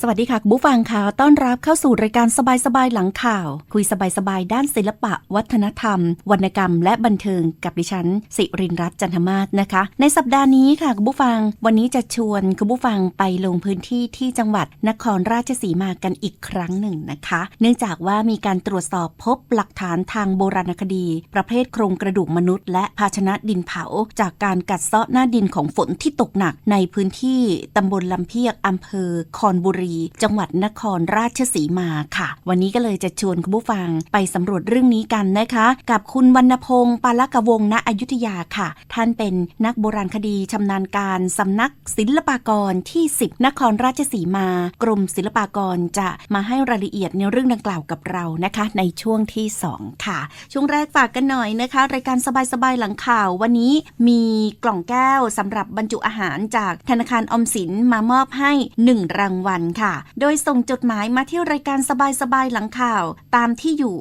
สวัสดีค่ะคุณผู้ฟังค่ะต้อนรับเข้าสู่รายการสบายๆหลังข่าว คุยสบายๆด้านศิลปะ วัฒนธรรม วรรณกรรม และบันเทิงกับดิฉัน สิรินรัตน์จันทมาศนะคะ ในสัปดาห์นี้ค่ะคุณผู้ฟัง วันนี้จะชวนคุณผู้ฟังไปลงพื้นที่ที่จังหวัดนครราชสีมากันอีกครั้งหนึ่งนะคะ เนื่องจากว่ามีการตรวจสอบพบหลักฐานทางโบราณคดี ประเภทโครงกระดูกมนุษย์ และภาชนะดินเผา จากการกัดเซาะหน้าดินของฝนที่ตกหนักในพื้นที่ตำบลลำเพียกอำเภอคอนบุรีจังหวัดนครราชสีมาค่ะ วันนี้ก็เลยจะชวนคุณผู้ฟังไปสำรวจเรื่องนี้กันนะคะ กับคุณวรรณพงศ์ปาลกวงศ์ณอยุธยาค่ะ ท่านเป็นนักโบราณคดีชำนาญการสำนักศิลปากรที่ 10 นครราชสีมา กรมศิลปากรจะมาให้รายละเอียดในเรื่องดังกล่าวกับเรานะคะ ในช่วงที่ 2 ค่ะ ช่วงแรกฝากกันหน่อยนะคะ รายการสบายๆหลังข่าววันนี้มีกล่องแก้วสำหรับบรรจุอาหารจากธนาคารออมสินมามอบให้ 1 รางวัลค่ะ โดยส่งจดหมายมาที่รายการสบายๆหลังข่าว ตามที่อยู่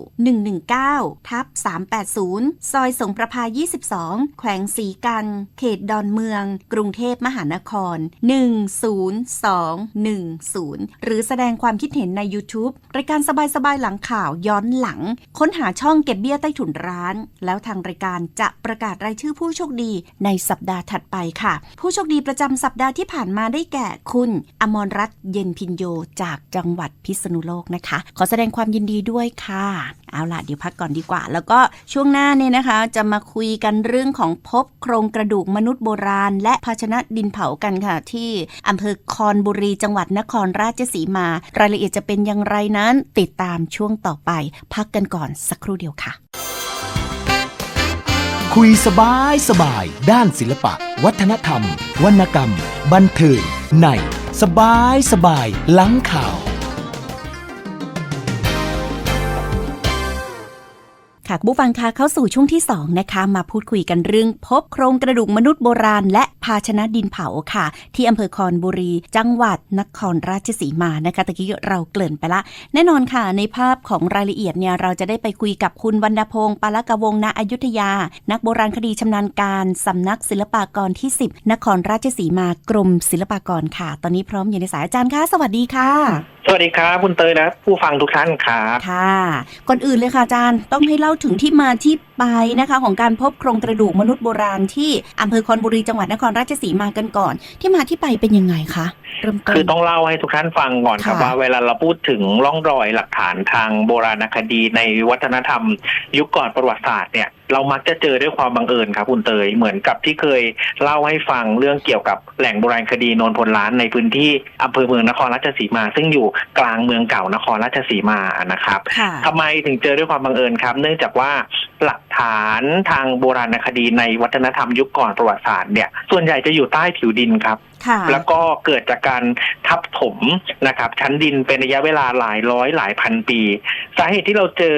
119ทับ380 ซอยสงประพา22 แขวงสีกัน เขตดอนเมือง กรุงเทพมหานคร 10210 หรือแสดงความคิดเห็นใน YouTube รายการสบายๆหลังข่าวย้อนหลัง ค้นหาช่องเก็บเบี้ยใต้ถุนร้าน แล้วทางรายการจะประกาศรายชื่อผู้โชคดีในสัปดาห์ถัดไปค่ะ ผู้โชคดีประจำสัปดาห์ที่ผ่านมาได้แก่คุณ อมรรัตน์เย็นพินโยจากจังหวัดพิษณุโลกนะคะ ขอแสดงความยินดีด้วยค่ะ เอาล่ะเดี๋ยวพักก่อนดีกว่า แล้วก็ช่วงหน้าเนี่ยนะคะ จะมาคุยกันเรื่องของพบโครงกระดูกมนุษย์โบราณ และภาชนะดินเผากันค่ะ ที่อำเภอคอนบุรีจังหวัดนครราชสีมา รายละเอียดจะเป็นอย่างไรนั้นติดตามช่วงต่อไป พักกันก่อนสักครู่เดียวค่ะ คุยสบายสบาย ด้านศิลปะ วัฒนธรรม วรรณกรรม บันเทิงใน สบายสบายหลังข่าว ค่ะคุณผู้ฟังคะเข้าสู่ช่วงที่ 2 นะคะ มาพูดคุยกันเรื่อง พบโครงกระดูกมนุษย์โบราณ และภาชนะดินเผาค่ะ ที่อำเภอคอนบุรี จังหวัดนครราชสีมานะคะตะกี้เราเกริ่นไปละ แน่นอนค่ะ ในภาพของรายละเอียดเนี่ยเราจะได้ไปคุยกับคุณวรรณพงศ์ปาลกวงศ์ณอยุธยา นักโบราณคดีชำนาญการสำนักศิลปากรที่ 10 นครราชสีมากรมศิลปากรค่ะ ตอนนี้พร้อมอยู่ในสายอาจารย์คะสวัสดีค่ะสวัสดีครับคุณเตยและผู้ฟังทุกท่านครับค่ะ ก่อนอื่นเลยค่ะอาจารย์ต้องให้เล่าถึงที่มาที่ไปนะคะของการพบโครงกระดูกมนุษย์โบราณที่อำเภอคอนบุรีจังหวัดนครราชสีมากันก่อน ที่มาที่ไปเป็นยังไงคะเริ่มต้นคือต้องเล่าให้ทุกท่านฟังก่อนครับค่ะว่าเวลาเราพูดถึงร่องรอยหลักฐานทางโบราณคดีในวัฒนธรรม ยุคก่อนประวัติศาสตร์เนี่ยเรามักจะเจอด้วยความบังเอิญครับคุณเตยเหมือนกับที่เคยเล่าให้ฟังเรื่องเกี่ยวกับแหล่งโบราณคดีโนนพลล้านในพื้นที่อำเภอเมืองนครราชสีมา ซึ่งอยู่กลางเมืองเก่านครราชสีมานะครับค่ะทำไมถึงเจอด้วยความบังเอิญครับ เนื่องจากว่าหลักฐานทางโบราณคดีในวัฒนธรรมยุคก่อนประวัติศาสตร์เนี่ยส่วนใหญ่จะอยู่ใต้ผิวดินครับค่ะ แล้วก็เกิดจากการทับถมนะครับ ชั้นดินเป็นระยะเวลาหลายร้อยหลายพันปี สาเหตุที่เราเจอ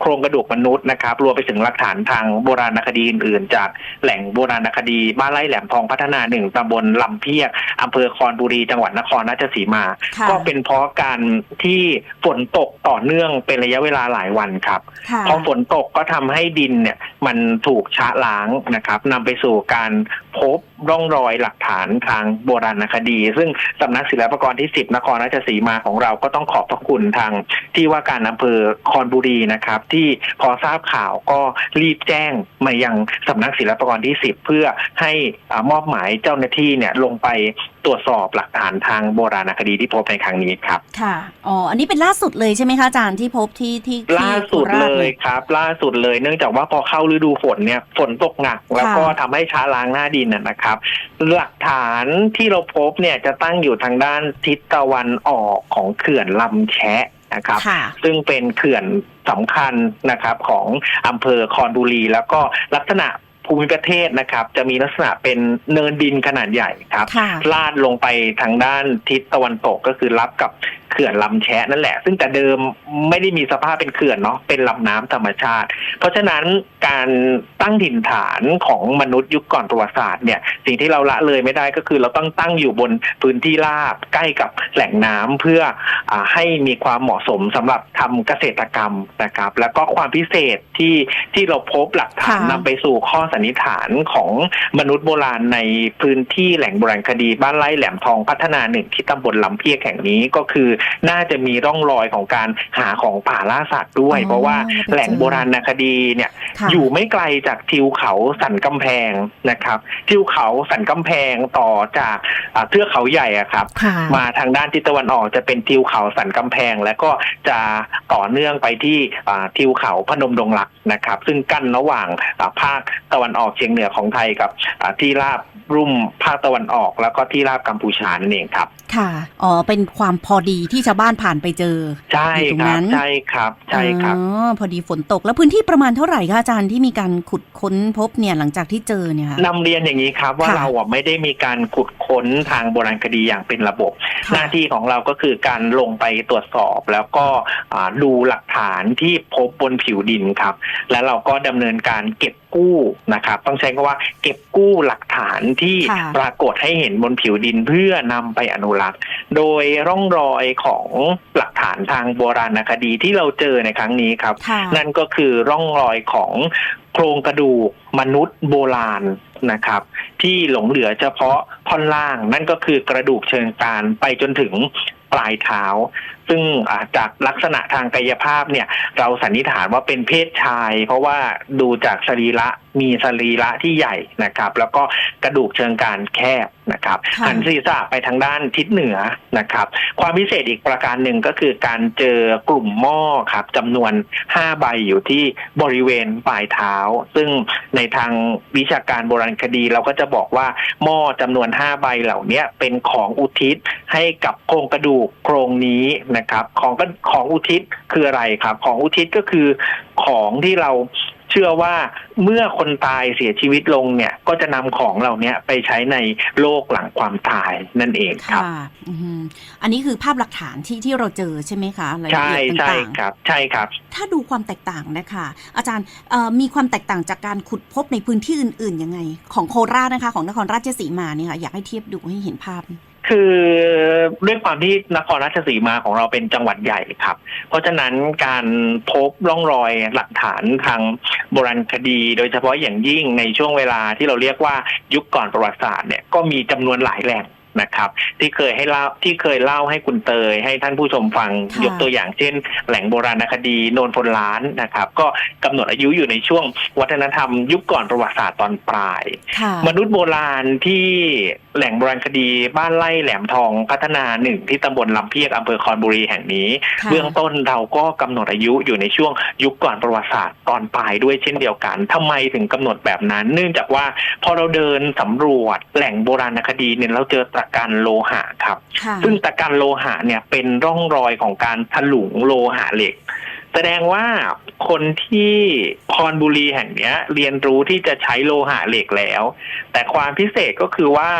โครงกระดูกมนุษย์นะครับ รวมไปถึงหลักฐานทางโบราณคดีอื่นๆ จากแหล่งโบราณคดี บ้านไร่แหลมทองพัฒนาหนึ่งตำบลลำเพียกอำเภอคอนบุรีจังหวัดนครราชสีมาค่ะก็เป็นเพราะการที่ฝนตกต่อเนื่องเป็นระยะเวลาหลายวันครับค่ะพอฝนตกก็ทำให้ดินเนี่ยมันถูกชะล้างนะครับนำไปสู่การพบ ร่องรอยหลักฐานทางโบราณคดี ซึ่งสำนักศิลปากรที่ 10 นครราชสีมาของเราก็ต้องขอบพระคุณทางที่ว่าการอำเภอคอนบุรีนะครับ ที่พอทราบข่าวก็รีบแจ้งมายังสำนักศิลปากรที่ 10 เพื่อให้อมอบหมายเจ้าหน้าที่เนี่ยลงไป ตรวจสอบหลักฐานทางโบราณคดีที่พบในครั้งนี้ครับ ค่ะ อ๋อ อันนี้เป็นล่าสุดเลยใช่ไหมคะอาจารย์ที่พบที่ที่ที่ล่าสุดโครชเลยนี่ครับ ล่าสุดเลยเนื่องจากว่าพอเข้าฤดูฝนเนี่ยฝนตกหนัก แล้วก็ทำให้ช้าล้างหน้าดินนะนะครับ หลักฐานที่เราพบเนี่ยจะตั้งอยู่ทางด้านทิศตะวันออกของเขื่อนลำแชะนะครับค่ะซึ่งเป็นเขื่อนสำคัญนะครับของอำเภอคอนบุรี แล้วก็ลักษณะ ภูมิประเทศนะครับ จะมีลักษณะเป็นเนินดินขนาดใหญ่ครับค่ะลาดลงไปทางด้านทิศตะวันตกก็คือรับกับ เขื่อนลำแชะนั่นแหละ ซึ่งแต่เดิมไม่ได้มีสภาพเป็นเขื่อนเนาะเป็นลำน้ำธรรมชาติ เพราะฉะนั้นการตั้งถิ่นฐานของมนุษย์ยุคก่อนประวัติศาสตร์เนี่ยสิ่งที่เราละเลยไม่ได้ก็คือเราต้องตั้งอยู่บนพื้นที่ราบใกล้กับแหล่งน้ำเพื่ออาให้มีความเหมาะสมสำหรับทำเกษตรกรรมนะครับ แล้วก็ความพิเศษที่ที่เราพบหลักฐานค่ะนำไปสู่ข้อสันนิษฐานของมนุษย์โบราณในพื้นที่แหล่งโบราณคดีบ้านไร่แหลมทองพัฒนาหนึ่งที่ตำบลลำเพียกแห่งนี้ก็คือน่าจะมีร่องรอยของการหาของป่าล่าสัตว์ด้วยอ๋อเพราะว่าไปเจอแหล่งโบราณคดีเนี่ยค่ะอยู่ไม่ไกลจากทิวเขาสันกำแพงนะครับ ทิวเขาสันกำแพงต่อจากอ่าเทือกเขาใหญ่อะครับค่ะมาทางด้านทิศตะวันออกจะเป็นทิวเขาสันกำแพง แล้วก็จะต่อเนื่องไปที่อ่าทิวเขาพนมดงรักนะครับ ซึ่งกั้นระหว่างอ่าภาคตะวันออกเฉียงเหนือของไทยกับอ่าที่ราบรุ่มภาคตะวันออก แล้วก็ที่ราบกัมพูชานั่นเองครับ ค่ะ อ๋อ เป็นความพอดีที่ชาวบ้านผ่านไปเจอใช่อยู่ตรงครันั้บนใช่ครับใช่ครับอ๋อพอดีฝนตกแล้วพื้นที่ประมาณเท่าไหร่คะอาจารย์ที่มีการขุดค้นพบเนี่ยหลังจากที่เจอเนี่ยค่ะนำเรียนอย่างนี้ครับ ว่าค่ะเราอะไม่ได้มีการขุดค้นทางโบราณคดีอย่างเป็นระบบค่ะหน้าที่ของเราก็คือการลงไปตรวจสอบแล้วก็อ่าดูหลักฐานที่พบบนผิวดินครับ แล้วเราก็ดำเนินการเก็บกู้นะครับ ต้องใช้คำว่าเก็บกู้หลักฐานที่ค่ะปรากฏให้เห็นบนผิวดินเพื่อนำไปอนุรักษ์ โดยร่องรอยของหลักฐานทางโบราณคดีที่เราเจอในครั้งนี้ครับค่ะนั่นก็คือร่องรอยของโครงกระดูกมนุษย์โบราณนะครับ ที่หลงเหลือเฉพาะท่อนล่าง นั่นก็คือกระดูกเชิงกรานไปจนถึงปลายเท้า ซึ่งอ่าจากลักษณะทางกายภาพเนี่ย เราสันนิษฐานว่าเป็นเพศชาย เพราะว่าดูจากสรีระมีสรีระที่ใหญ่นะครับ แล้วก็กระดูกเชิงกรานแคบนะครับค่ะหันศีรษะไปทางด้านทิศเหนือนะครับ ความพิเศษอีกประการหนึ่งก็คือการเจอกลุ่มหม้อครับจำนวน5ใบอยู่ที่บริเวณปลายเท้า ซึ่งในทางวิชาการโบราณคดีเราก็จะบอกว่าหม้อจำนวน5ใบเหล่าเนี้ยเป็นของอุทิศให้กับโครงกระดูกโครงนี้นะครับ ของก็ของอุทิศคืออะไรครับ ของอุทิศก็คือของที่เราเชื่อว่าเมื่อคนตายเสียชีวิตลงเนี่ย ก็จะนำของเหล่าเนี้ยไปใช้ในโลกหลังความตายนั่นเองครับค่ะอืมอันนี้คือภาพหลักฐานที่ที่เราเจอใช่ไหมคะรายละใช่เอียดใช่ต่างๆครับ ใช่ครับ ถ้าดูความแตกต่างนะคะ อาจารย์เอ่อมีความแตกต่างจากการขุดพบในพื้นที่อื่น ๆ ยังไง ของโคราชนะคะ ของนครราชสีมาเนี่ยค่ะอยากให้เทียบดูให้เห็นภาพ คือด้วยความที่นครราชสีมาของเราเป็นจังหวัดใหญ่ครับ เพราะฉะนั้นการพบร่องรอยหลักฐานทางโบราณคดี โดยเฉพาะอย่างยิ่งในช่วงเวลาที่เราเรียกว่ายุคก่อนประวัติศาสตร์เนี่ยก็มีจำนวนหลายแหล่ง นะครับ ที่เคยให้เล่าที่เคยเล่าให้คุณเตย ให้ท่านผู้ชมฟังค่ะยกตัวอย่างเช่น แหล่งโบราณคดีโนนพลล้านนะครับ ก็กำหนดอายุอยู่ในช่วงวัฒนธรรม ยุคก่อนประวัติศาสตร์ตอนปลายค่ะมนุษย์โบราณที่แหล่งโบราณคดีบ้านไร่แหลมทองพัฒนาหนึ่งที่ตำบลลำเพียกอำเภอคอนบุรีแห่งนี้ค่ะเบื้องต้นเราก็กำหนดอายุอยู่ในช่วงยุคก่อนประวัติศาสตร์ตอนปลายด้วยเช่นเดียวกันทำไมถึงกำหนดแบบนั้น เนื่องจากว่าพอเราเดินสำรวจแหล่งโบราณคดีเนี่ยเราเจอตะกันโลหะครับค่ะซึ่งตะกันโลหะเนี่ยเป็นร่องรอยของการถลุงโลหะเหล็ก แสดงว่าคนที่คอนบุรีแห่งเนี้ย เรียนรู้ที่จะใช้โลหะเหล็กแล้ว แต่ความพิเศษก็คือว่า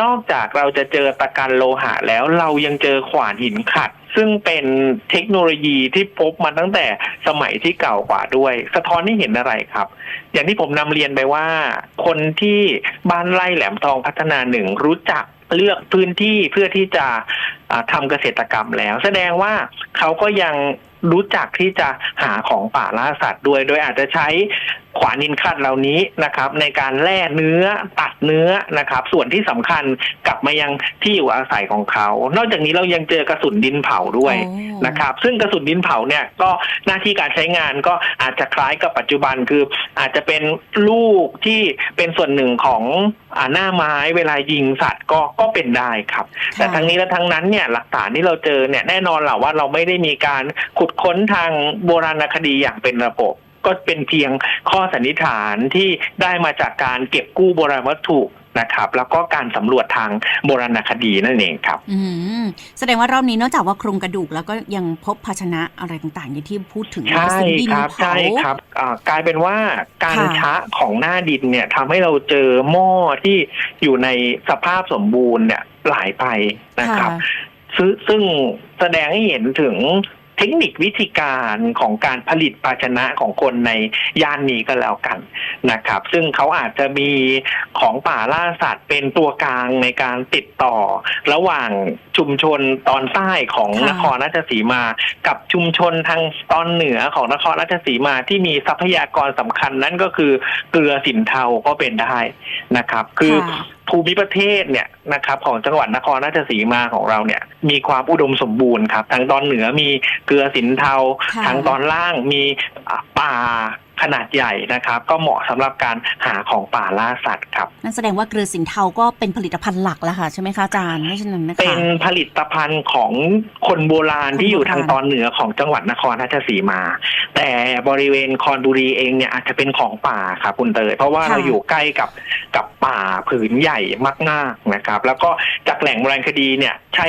นอกจากเราจะเจอตะกันโลหะแล้วเรายังเจอขวานหินขัดซึ่งเป็นเทคโนโลยีที่พบมาตั้งแต่สมัยที่เก่ากว่าด้วย สะท้อนให้เห็นอะไรครับ อย่างที่ผมนำเรียนไปว่า คนที่บ้านไร่แหลมทองพัฒนาหนึ่งรู้จัก เลือกพื้นที่เพื่อที่จะอ่าทำเกษตรกรรมแล้ว แสดงว่าเขาก็ยังรู้จักที่จะหาของป่าล่าสัตว์ด้วย โดยอาจจะใช้ขวานินคัดเหล่านี้นะครับ ในการแล่เนื้อตัดเนื้อนะครับ ส่วนที่สำคัญกลับมายังที่อยู่อาศัยของเขา นอกจากนี้เรายังเจอกระสุนดินเผาด้วยโอ้นะครับ ซึ่งกระสุนดินเผาเนี่ยก็หน้าที่การใช้งานก็อาจจะคล้ายกับปัจจุบันคืออาจจะเป็นลูกที่เป็นส่วนหนึ่งของอาหน้าไม้เวลายิงสัตว์ก็ก็เป็นได้ครับ แต่ทั้งนี้และทั้งนั้นเนี่ยหลักฐานที่เราเจอเนี่ยแน่นอนแหละว่าเราไม่ได้มีการขุดค้นทางโบราณคดีอย่างเป็นระบบ ก็เป็นเพียงข้อสันนิษฐานที่ได้มาจากการเก็บกู้โบราณวัตถุนะครับ แล้วก็การสำรวจทางโบราณคดีนั่นเองครับอืมแสดงว่ารอบนี้นอกจากว่าโครงกระดูกแล้วก็ยังพบภาชนะอะไรต่างๆอย่างที่พูดถึงกระใช่สุนดินครับเผาใช่ครับอ่ากลายเป็นว่าการค่ะชะของหน้าดินเนี่ยทำให้เราเจอหม้อที่อยู่ในสภาพสมบูรณ์เนี่ยหลายไปนะครับค่ะซึ่งซึ่งแสดงให้เห็นถึง เทคนิควิธีการของการผลิตภาชนะของคนในย่านนี้ก็แล้วกันนะครับ ซึ่งเขาอาจจะมีของป่าล่าสัตว์เป็นตัวกลางในการติดต่อ ระหว่างชุมชนตอนใต้ของค่ะนครราชสีมา กับชุมชนทางตอนเหนือของนครราชสีมาที่มีทรัพยากรสำคัญนั่นก็คือเกลือสินเทาก็เป็นได้นะครับ คือค่ะ ภูมิประเทศเนี่ยนะครับของจังหวัดนครราชสีมาของเราเนี่ยมีความอุดมสมบูรณ์ครับทางตอนเหนือมีเกลือสินเทาค่ะทางตอนล่างมีอ่าป่า ขนาดใหญ่นะครับ ก็เหมาะสำหรับการหาของป่าล่าสัตว์ครับนั่นแสดงว่าเกลือสินเทาก็เป็นผลิตภัณฑ์หลักแล้วค่ะใช่ไหมคะอาจารย์ไม่ใช่นั้นนะคะเป็นผลิตภัณฑ์ของคนโบราณคนโบราณที่อยู่ทางตอนเหนือของจังหวัดนครราชสีมา แต่บริเวณคอนบุรีเองเนี่ยอาจจะเป็นของป่าครับคุณเตยเพราะว่าเราอยู่ใกล้กับกับป่าผืนใหญ่มากๆนะครับ แล้วก็จากแหล่งโบราณคดีเนี่ยใช้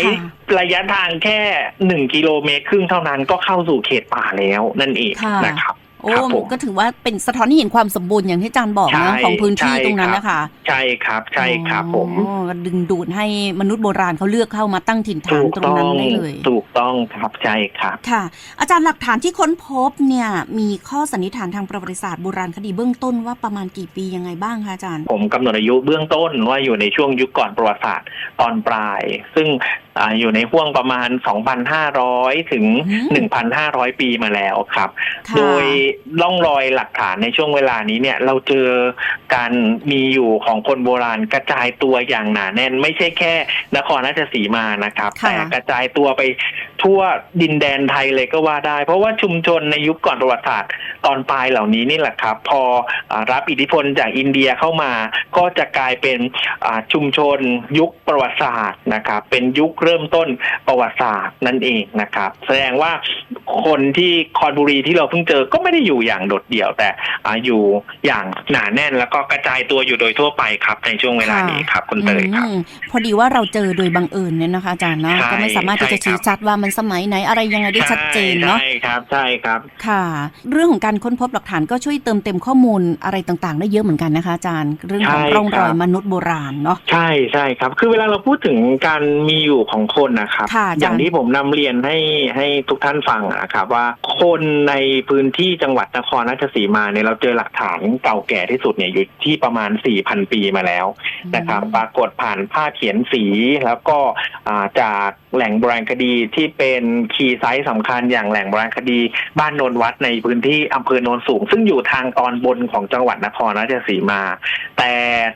ระยะทางแค่หนึ่งกิโลเมตรครึ่งเท่านั้นก็เข้าสู่เขตป่าแล้วนั่นเองค่ะนะครับ โอ้ครับผมก็ถือว่าเป็นสะท้อนให้เห็นความสมบูรณ์อย่างที่อาจารย์บอกใช่นะของพื้นที่ใช่ตรงนั้นครับนะคะ ใช่ครับใช่ครับผมโอ้ก็ดึงดูดให้มนุษย์โบราณเขาเลือกเข้ามาตั้งถิ่นฐานถูกตรงต้อนั้นงได้เลย ถูกต้องครับใช่ครับ ค่ะ อาจารย์หลักฐานที่ค้นพบเนี่ย มีข้อสันนิษฐานทางประวัติศาสตร์โบราณคดีเบื้องต้นว่าประมาณกี่ปียังไงบ้างคะอาจารย์ ผมกำหนดอายุเบื้องต้นว่าอยู่ในช่วงยุคก่อนประวัติศาสตร์ตอนปลาย ซึ่งอาอยู่ในห่วงประมาณ 2,500 ถึงอืม1,500 ปีมาแล้วครับค่ะโดยล่องรอยหลักฐานในช่วงเวลานี้เนี่ยเราเจอการมีอยู่ของคนโบราณกระจายตัวอย่างหนาแน่น ไม่ใช่แค่นครราชสีมานะครับค่ะแต่กระจายตัวไป ทั่วดินแดนไทยเลยก็ว่าได้ เพราะว่าชุมชนในยุคก่อนประวัติศาสตร์ตอนปลายเหล่านี้นี่แหละครับ พออารับอิทธิพลจากอินเดียเข้ามา ก็จะกลายเป็นอ่าชุมชนยุคประวัติศาสตร์นะครับเป็นยุคเริ่มต้นประวัติศาสตร์นั่นเองนะครับ แสดงว่าคนที่คอนบุรีที่เราเพิ่งเจอก็ไม่ได้อยู่อย่างโดดเดี่ยว แต่อาอยู่อย่างหนาแน่นแล้วก็กระจายตัวอยู่โดยทั่วไปครับ ในช่วงเวลานี้ครับคุณเตยครับอืมพอดีว่าเราเจอโดยบังเอิญเนี่ยนะคะอาจารย์เนาะใช่ก็ไม่สามารถที่จะใช่ครับชี้ชัดว่ามันสมัยไหนอะไรยังไงได้ชัดเจนเนาะใช่ครับใช่ครับ ค่ะ เรื่องของการค้นพบหลักฐานก็ช่วยเติมเต็มข้อมูลอะไรต่างๆ ได้เยอะเหมือนกันนะคะอาจารย์ เรื่องของใช่ร่องรอยครับมนุษย์โบราณเนาะใช่ใช่ครับ คือเวลาเราพูดถึงการมีอยู่ของคนนะครับค่ะอาจารย์อย่างที่ผมนำเรียนให้ให้ทุกท่านฟังนะครับว่าคนในพื้นที่จังหวัดนครราชสีมาเนี่ยเราเจอหลักฐานเก่าแก่ที่สุดเนี่ยอยู่ที่ประมาณ 4,000 ปีมาแล้วนะครับ ปรากฏผ่านผ้าเขียนสีแล้วก็อ่าจาก แหล่งโบราณคดีที่เป็นคีย์ไซต์สำคัญอย่างแหล่งโบราณคดี บ้านโนนวัดในพื้นที่อำเภอโนนสูง ซึ่งอยู่ทางตอนบนของจังหวัดนครราชสีมา แต่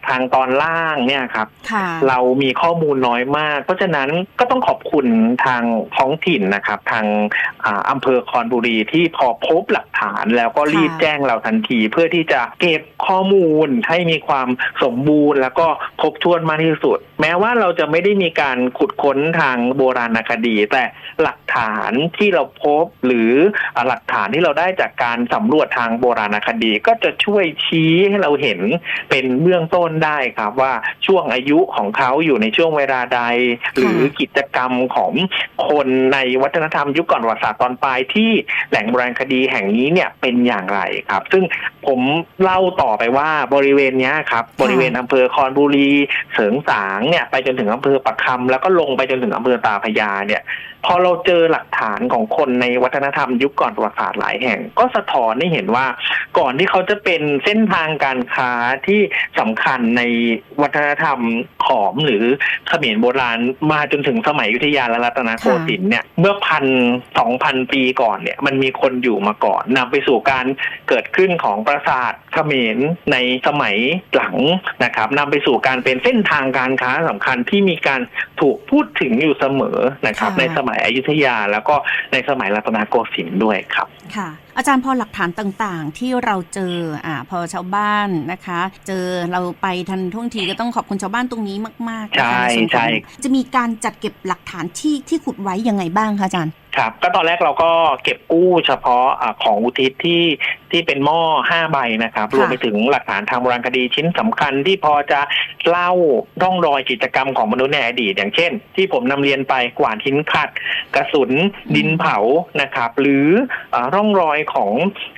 ทางตอนล่างเนี่ยครับค่ะเรามีข้อมูลน้อยมาก เพราะฉะนั้นก็ต้องขอบคุณทางท้องถิ่นนะครับ ทางอ่าอำเภอคอนบุรีที่พอพบหลักฐานแล้วก็รีบค่ะแจ้งเราทันทีเพื่อที่จะเก็บข้อมูลให้มีความสมบูรณ์ แล้วก็ครบถ้วนมากที่สุดแม้ว่าเราจะไม่ได้มีการขุดค้นทางโบราณคดี แต่หลักฐานที่เราพบหรืออ่าหลักฐานที่เราได้จากการสำรวจทางโบราณคดี ก็จะช่วยชี้ให้เราเห็นเป็นเบื้องต้นได้ครับว่าช่วงอายุของเขาอยู่ในช่วงเวลาใด หรือกิจกรรมของคนในวัฒนธรรมยุคก่อนประวัติศาสตร์ตอนปลายที่แหล่งโบราณคดีแห่งนี้เนี่ยเป็นอย่างไรครับ ซึ่งผมเล่าต่อไปว่าบริเวณเนี้ยครับบริเวณอำเภอคอนบุรีเสริงสางเนี่ยไปจนถึงอำเภอปักคำแล้วก็ลงไปจนถึงอำเภอตาพยาเนี่ย พอเราเจอหลักฐานของคนในวัฒนธรรมยุคก่อนประวัติศาสตร์หลายแห่ง ก็สะท้อนให้เห็นว่าก่อนที่เขาจะเป็นเส้นทางการค้าที่สำคัญในวัฒนธรรมขอมหรือเขมรโบราณมาจนถึงสมัยยุธยาและรัตนโกสินทร์เนี่ยเมื่อพันสองพันปีก่อนเนี่ยมันมีคนอยู่มาก่อนนำไปสู่การเกิดขึ้นของปราสาทเขมรในสมัยหลังนะครับนำไปสู่การเป็นเส้นทางการค้าสำคัญที่มีการถูกพูดถึงอยู่เสมอนะครับในสมัยอยุธยา แล้วก็ในสมัยรัตนโกสินทร์ด้วยครับค่ะ อาจารย์พอหลักฐานต่างๆ ที่เราเจออ่าพอชาวบ้านนะคะ เจอเราไปทันท่วงทีก็ต้องขอบคุณชาวบ้านตรงนี้มากๆนะคะใช่นส่วนของใช่จะมีการจัดเก็บหลักฐานที่ที่ขุดไว้ยังไงบ้างคะอาจารย์ ครับก็ตอนแรกเราก็เก็บกู้เฉพาะอาของอุทิศที่ที่ที่เป็นหม้อห้าใบนะครับค่ะรวมไปถึงหลักฐานทางโบราณคดีชิ้นสำคัญที่พอจะเล่าร่องรอยกิจกรรมของมนุษย์ในอดีตอย่างเช่น ที่ผมนำเรียนไปกวาดหินขัด กระสุนดินเผานะครับ หรืออ่าร่องรอยของ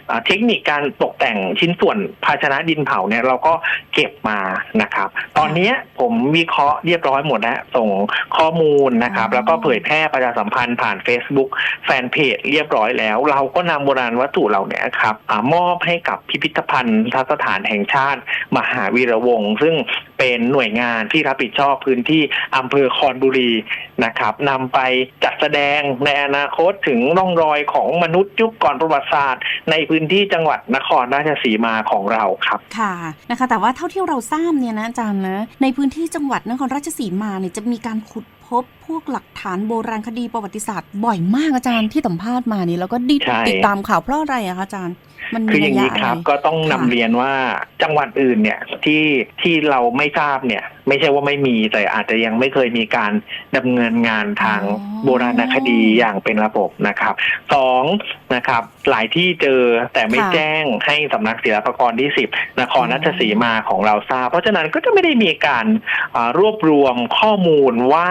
อ่าเทคนิคการตกแต่งชิ้นส่วนภาชนะดินเผาเนี่ยเราก็เก็บมานะครับ ตอนเนี้ยผมวิเคราะห์เรียบร้อยหมดแล้วส่งข้อมูลนะครับอ๋อแล้วก็เผยแพร่ประชาสัมพันธ์ผ่าน Facebook แฟนเพจเรียบร้อยแล้ว เราก็นำโบราณวัตถุเหล่านี้ครับอมอบให้กับพิพิธภัณฑ์ทัสถานแห่งชาติ มหาวีระวงศ์ซึ่งเป็นหน่วยงานที่รับผิดชอบพื้นที่อำเภอคอนบุรีนะครับนำไปจัดแสดงในอนาคตถึงร่องรอยของมนุษย์ยุคก่อนประวัติศาสตร์ ในพื้นที่จังหวัดนครราชสีมาของเราครับ ค่ะนะคะ แต่ว่าเท่าที่เราทราบเนี่ยนะอาจารย์นะในพื้นที่จังหวัดนครราชสีมาเนี่ยจะมีการขุด พบพวกหลักฐานโบราณคดีประวัติศาสตร์บ่อยมากอาจารย์ที่สัมภาษณ์มานี่แล้วก็ดิใช่ ติดตามข่าวเพราะอะไรอะคะอาจารย์ มันมีคืออย่างนัยนี้ยะอะคไร รับก็ต้องนำค่ะ เรียนว่าจังหวัดอื่นเนี่ยที่ที่เราไม่ทราบเนี่ย ไม่ใช่ว่าไม่มีแต่อาจจะยังไม่เคยมีการดำเนินงานทางอ๋อ โบราณคดีอย่างเป็นระบบนะครับสองนะครับ หลายที่เจอแต่ไม่ค่ะแจ้งให้สำนักศิลปากรที่สิบนครราชสีมาของเราทราบ เพราะฉะนั้นก็จะไม่ได้มีการอ่ารวบรวมข้อมูลว่า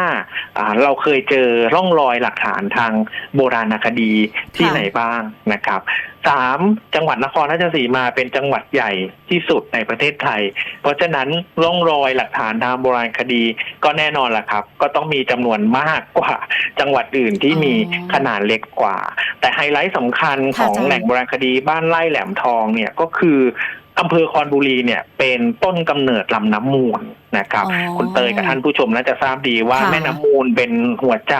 อ่าเราเคยเจอร่องรอยหลักฐานทางโบราณคดีที่ค่ะไหนบ้างนะครับสามจังหวัดนครราชสีมาเป็นจังหวัดใหญ่ที่สุดในประเทศไทย เพราะฉะนั้นร่องรอยหลักฐานทางโบราณคดีก็แน่นอนล่ะครับ ก็ต้องมีจำนวนมากกว่าจังหวัดอื่นที่มีอ๋อขนาดเล็กกว่า แต่ไฮไลท์สำคัญของค่ะอาจารย์แหล่งโบราณคดีบ้านไร่แหลมทองเนี่ยก็คืออำเภอคอนบุรีเนี่ยเป็นต้นกำเนิดลำน้ำมูลนะครับอ๋อคุณเตยกับท่านผู้ชมน่าจะทราบดีว่าค่ะแม่น้ำมูลเป็นหัวใจ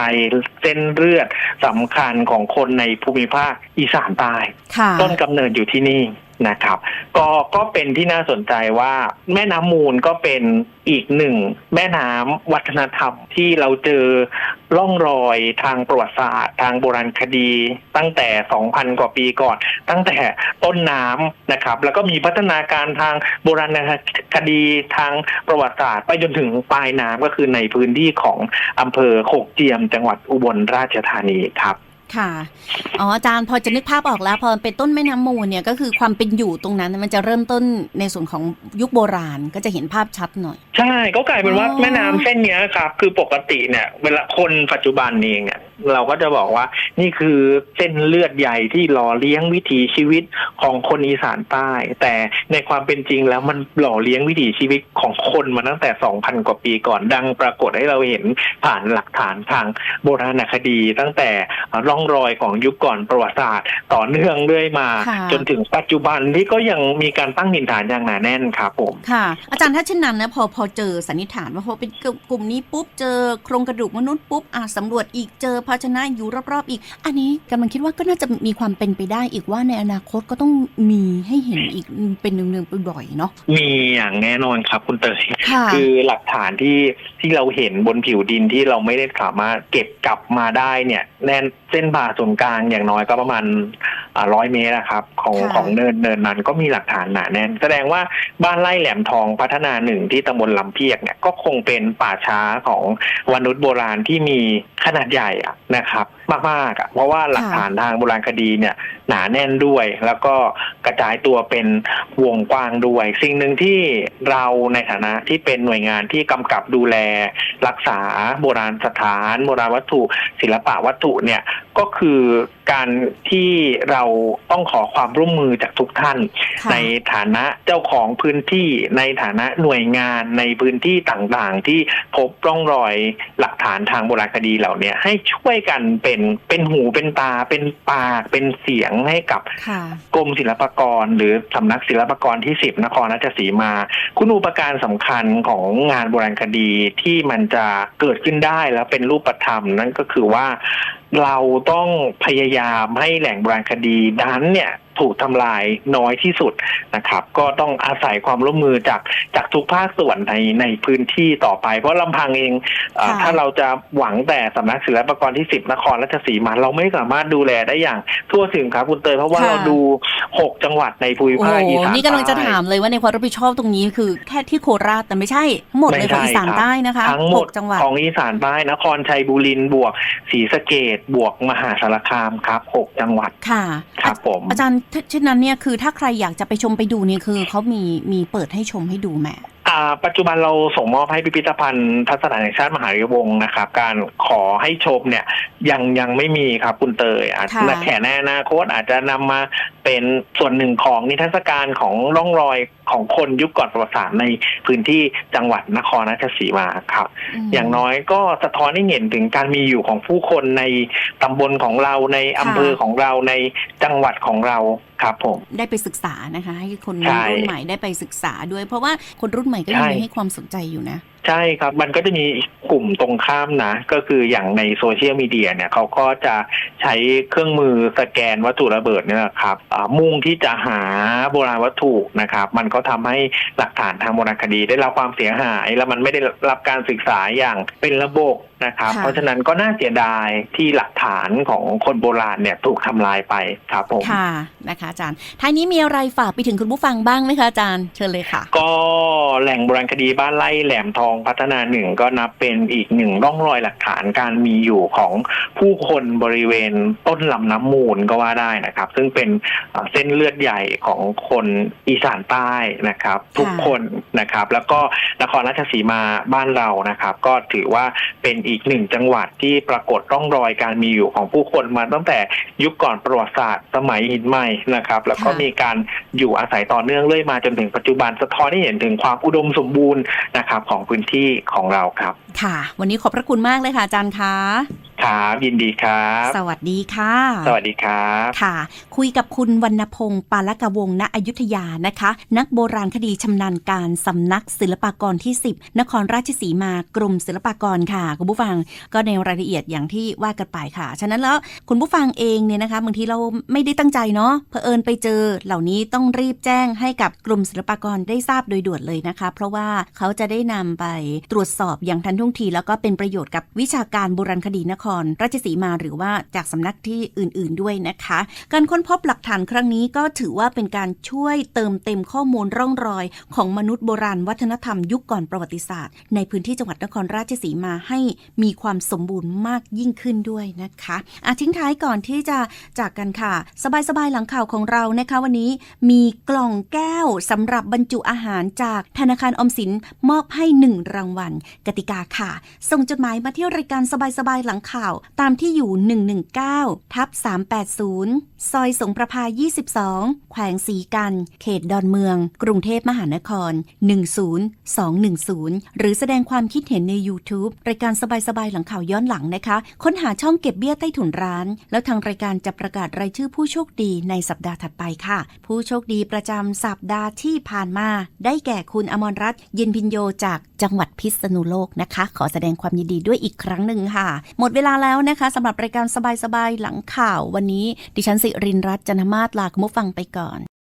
เส้นเลือดสำคัญของคนในภูมิภาคอีสานใต้ค่ะต้นกำเนิดอยู่ที่นี่ นะครับก็ก็เป็นที่น่าสนใจว่าแม่น้ำมูลก็เป็นอีกหนึ่งแม่น้ำวัฒนธรรมที่เราเจอร่องรอยทางประวัติศาสตร์ ทางโบราณคดี ตั้งแต่ 2,000 กว่าปีก่อน ตั้งแต่ต้นน้ำนะครับ แล้วก็มีพัฒนาการทางโบราณคดีทางประวัติศาสตร์ ไปจนถึงปลายน้ำก็คือในพื้นที่ของอำเภอโขกเจียม จังหวัดอุบลราชธานีครับ ค่ะ อ๋ออาจารย์พอจะนึกภาพออกแล้ว พอเป็นต้นแม่น้ำมูลเนี่ยก็คือความเป็นอยู่ตรงนั้น มันจะเริ่มต้นในส่วนของยุคโบราณก็จะเห็นภาพชัดหน่อย ใช่ก็กลายเป็นว่าอ๋อแม่น้ำเส้นเนี้ยครับ คือปกติเนี่ย เวลาคนปัจจุบันเองเนี่ย เราก็จะบอกว่า นี่คือเส้นเลือดใหญ่ที่หล่อเลี้ยงวิถีชีวิตของคนอีสานใต้ แต่ในความเป็นจริงแล้วมันหล่อเลี้ยงวิถีชีวิตของคนมาตั้งแต่ 2,000 กว่าปีก่อนดังปรากฏให้เราเห็นผ่านหลักฐานทางโบราณคดี ตั้งแต่ร่องรอยของยุคก่อนประวัติศาสตร์ ต่อเนื่องเรื่อยมาค่ะจนถึงปัจจุบันที่ก็ยังมีการตั้งหินฐานอย่างหนาแน่นครับผมค่ะ อาจารย์ถ้าเช่นนั้นนะพอพอเจอสันนิษฐานว่าพอเป็นกลุ่มนี้ปุ๊บเจอโครงกระดูกมนุษย์ปุ๊บอะสำรวจอีกเจอภาชนะอยู่รอบๆอีก อันนี้กำลังคิดว่าก็น่าจะมีความเป็นไปได้อีกว่าในอนาคตก็ต้องมีให้เห็นอีกเป็นเนืองๆบ่อยๆเนาะมีอย่างแน่นอนครับคุณเตยค่ะคือหลักฐานที่ที่เราเห็นบนผิวดินที่เราไม่ได้สามารถเก็บกลับมาได้เนี่ยแน่นเส้นผ่าศูนย์กลางอย่างน้อยก็ประมาณ ร้อยเมตรนะครับของค่ะ ของเนินเนินนั้นก็มีหลักฐานหนาแน่นแสดงว่าบ้านไร่แหลมทองพัฒนาหนึ่งที่ตำบลลำเพียกเนี่ยก็คงเป็นป่าช้าของมนุษย์โบราณที่มีขนาดใหญ่อะนะครับ มากๆอะเพราะว่าหลักฐานทางโบราณคดีเนี่ย หนาแน่นด้วย แล้วก็กระจายตัวเป็นวงกว้างด้วย สิ่งหนึ่งที่เราในฐานะที่เป็นหน่วยงานที่กำกับดูแล รักษาโบราณสถาน โบราณวัตถุ ศิลปะวัตถุเนี่ยก็คือการที่เราต้องขอความร่วมมือจากทุกท่านค่ะในฐานะเจ้าของพื้นที่ในฐานะหน่วยงานในพื้นที่ต่างๆ ที่พบร่องรอยหลักฐานทางโบราณคดีเหล่าเนี้ให้ช่วยกันเป็นเป็นหูเป็นตาเป็นปากเป็นเสียงให้กับค่ะกรมศิลปากร หรือสำนักศิลปากรที่สิบนครราชสีมา คุณอุปการสำคัญของงานโบราณคดีที่มันจะเกิดขึ้นได้แล้วเป็นรูปธรรมนั่นก็คือว่าเราต้องพยายามให้แหล่งโบราณคดีนั้นเนี่ย ถูกทำลายน้อยที่สุดนะครับ ก็ต้องอาศัยความร่วมมือจากจากทุกภาคส่วนในในพื้นที่ต่อไป เพราะลำพังเองเอ่อค่ะถ้าเราจะหวังแต่สำนักศิลปากรที่สิบนครราชสีมาเราไม่สามารถดูแลได้อย่างทั่วถึงครับคุณเตยเพราะว่าค่ะเราดูหกจังหวัดในภูมิโอ้ภาคอีโหสานนี่กำลังจะใต้ถามเลยว่าในความรับผิดชอบตรงนี้คือแค่ที่โคราชแต่ไม่ใช่ทั้งหมดเลยของอีสานใต้นะคะทั้งหมหดกจังหวัดของอีสานใต้นครชัยบุรีบวกศรีสะเกดบวกมหาสารคามครับหกจังหวัดค่ะครับผมอาจารย์ถ้าเช่นนั้นเนี่ยคือถ้าใครอยากจะไปชมไปดูเนี่ยคือเขามีมีเปิดให้ชมให้ดูแม่อ่าปัจจุบันเราส่งมอบให้พิพิธภัณฑ์ทัศนแห่งชาติมหาวิทยาลัยวงศ์นะครับการขอให้ชมเนี่ยยังยังไม่มีครับคุณเตยอาจค่ะจะแข่ในอนาคตอาจจะนำมา เป็นส่วนหนึ่งของนิทรรศการของร่องรอยของคนยุคก่อนประวัติศาสตร์ในพื้นที่จังหวัดนครราชสีมาครับมอย่างน้อยก็สะท้อนให้เห็นถึงการมีอยู่ของผู้คนในตำบลของเราในอำเภอของเราในจังหวัดของเราครับผมได้ไปศึกษานะคะ ให้คนใช่รุ่นใหม่ได้ไปศึกษาด้วย เพราะว่าคนรุ่นใหม่ก็ยังใช่มีให้ความสนใจอยู่นะ ใช่ครับ มันก็จะมีกลุ่มตรงข้ามนะ ก็คืออย่างในโซเชียลมีเดียเนี่ยเขาก็จะใช้เครื่องมือสแกนวัตถุระเบิดเนี่ยนะครับมุ่งที่จะหาโบราณวัตถุนะครับ มันก็ทำให้หลักฐานทางโบราณคดีได้รับความเสียหาย แล้วมันไม่ได้รับการศึกษาอย่างเป็นระบบนะครับค่ะเพราะฉะนั้นก็น่าเสียดายที่หลักฐานของคนโบราณเนี่ยถูกทำลายไปครับผมค่ะนะคะอาจารย์ท้ายนี้มีอะไรฝากไปถึงคุณผู้ฟังบ้างไหมคะอาจารย์เชิญเลยค่ะ ก็แหล่งโบราณคดีบ้านไร่แหลมทองพัฒนาหนึ่งก็นับเป็นอีกหนึ่งร่องรอยหลักฐานการมีอยู่ของผู้คนบริเวณต้นลำน้ำมูลก็ว่าได้นะครับ ซึ่งเป็นเอ่อเส้นเลือดใหญ่ของคนอีสานใต้นะครับ ทุกคนนะครับ แล้วก็นครราชสีมาบ้านเรานะครับ ก็ถือว่าเป็นอีกหนึ่งจังหวัดที่ปรากฏร่องรอยการมีอยู่ของผู้คนมาตั้งแต่ยุคก่อนประวัติศาสตร์สมัยหินใหม่นะครับ แล้วก็ค่ะมีการอยู่อาศัยต่อเนื่องเรื่อยมาจนถึงปัจจุบันสะท้อนให้เห็นถึงความอุดมสมบูรณ์นะครับของพื้นที่ของเราครับ ค่ะ วันนี้ขอบพระคุณมากเลยค่ะอาจารย์คะครับยินดีครับ สวัสดีค่ะ สวัสดีครับ ค่ะ คุยกับคุณวรรณพงศ์ปาลกวงศ์ณอยุธยานะคะ นักโบราณคดีชำนาญการสำนักศิลปากรที่ 10 นครราชสีมากรมศิลปากรค่ะ คุณผู้ฟังก็ในรายละเอียดอย่างที่ว่ากันไปค่ะ ฉะนั้นแล้วคุณผู้ฟังเองเนี่ยนะคะบางทีเราไม่ได้ตั้งใจเนาะเผอิญไปเจอ เหล่านี้ต้องรีบแจ้งให้กับกรมศิลปากรได้ทราบโดยด่วนเลยนะคะ เพราะว่าเขาจะได้นำไปตรวจสอบอย่างทันท่วงทีแล้วก็เป็นประโยชน์กับวิชาการโบราณคดีนครราชสีมาหรือว่าจากสำนักที่อื่นๆด้วยนะคะ การค้นพบหลักฐานครั้งนี้ก็ถือว่าเป็นการช่วยเติมเต็มข้อมูลร่องรอย ของมนุษย์โบราณวัฒนธรรมยุคก่อนประวัติศาสตร์ ในพื้นที่จังหวัดนครราชสีมาให้มีความสมบูรณ์มากยิ่งขึ้นด้วยนะคะอะทิ้งท้ายก่อนที่จะจากกันค่ะ สบายๆหลังข่าวของเรานะคะวันนี้มีกล่องแก้วสำหรับบรรจุอาหารจากธนาคารอมสินมอบให้หนึ่งรางวัล กติกาค่ะ ส่งจดหมายมาที่รายการสบายๆหลังข่าวตามที่อยู่ 119 ทับ 380 ซอยสงประพา22 แขวงสีกัน เขตดอนเมือง กรุงเทพมหานคร 10210 หรือแสดงความคิดเห็นใน YouTube รายการสบายๆ หลังข่าวย้อนหลังนะคะ ค้นหาช่องเก็บเบี้ยใต้ถุนร้าน แล้วทางรายการจะประกาศรายชื่อผู้โชคดีในสัปดาห์ถัดไปค่ะ ผู้โชคดีประจำสัปดาห์ที่ผ่านมา ได้แก่คุณอมรรัตน์เย็นพินโยจากจังหวัดพิษณุโลกนะคะ ขอแสดงความยินดีด้วยอีกครั้งหนึ่งค่ะ หมดเวลาลาแล้วนะคะสำหรับรายการสบายๆหลังข่าววันนี้ ดิฉันสิรินรัตน์จันทมาศลาคุณผู้ฟังไปก่อน